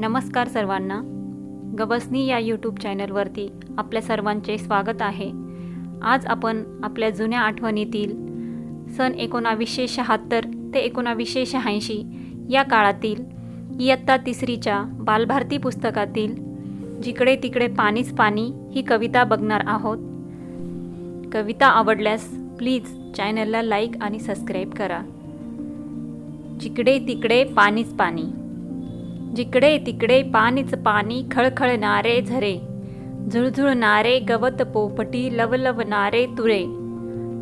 नमस्कार सर्वांना. गबसनी या यूट्यूब चॅनलवरती आपल्या सर्वांचे स्वागत आहे. आज आपण आपल्या जुन्या आठवणीतील सन एकोणावीसशे शहात्तर ते एकोणावीसशे शहाऐंशी या काळातील इयत्ता तिसरीच्या बालभारती पुस्तकातील जिकडे तिकडे पाणीच पाणी ही कविता बघणार आहोत. कविता आवडल्यास प्लीज चॅनलला लाईक आणि सबस्क्राईब करा. जिकडे तिकडे पाणीच पाणी. जिकडे तिकडे पाणीच पाणी खळखळणारे झरे. झुळझुळणारे गवत पोपटी लवलवणारे तुरे.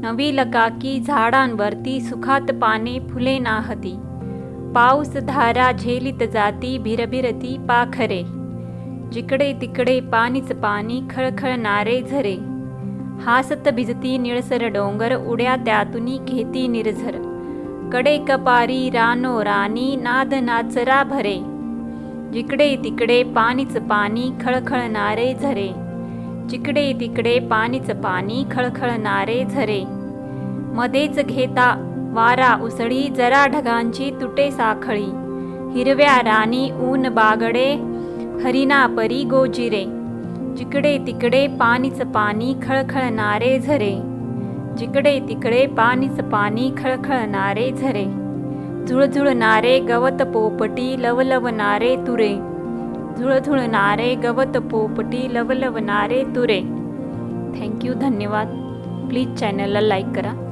नवी लकाकी झाडांवरती सुखात पाने फुले नाहती. पाऊस धारा झेलित जाती भिरभिरती पाखरे. जिकडे तिकडे पाणीच पाणी खळखळणारे झरे. हासत भिजती निळसर डोंगर उड्या त्यातुनी घेती निर्झर. कडे कपारी रानो राणी नाद नाचरा भरे. जिकडे तिकडे पाणीच पाणी खळखळणारे झरे. जिकडे तिकडे पाणीच पाणी खळखळणारे झरे. मध्येच घेता वारा उसळी जरा ढगांची तुटे साखळी. हिरव्या राणी ऊन बागडे हरिणा परी गोजिरे. जिकडे तिकडे पाणीच पाणी खळखळणारे झरे. जिकडे तिकडे पाणीच पाणी खळखळणारे झरे. झुळझुळणारे गवत पोपटी लवलवणारे तुरे. झुळझुळणारे गवत पोपटी लवलवणारे तुरे. थँक्यू धन्यवाद. प्लीज चॅनलला लाईक करा.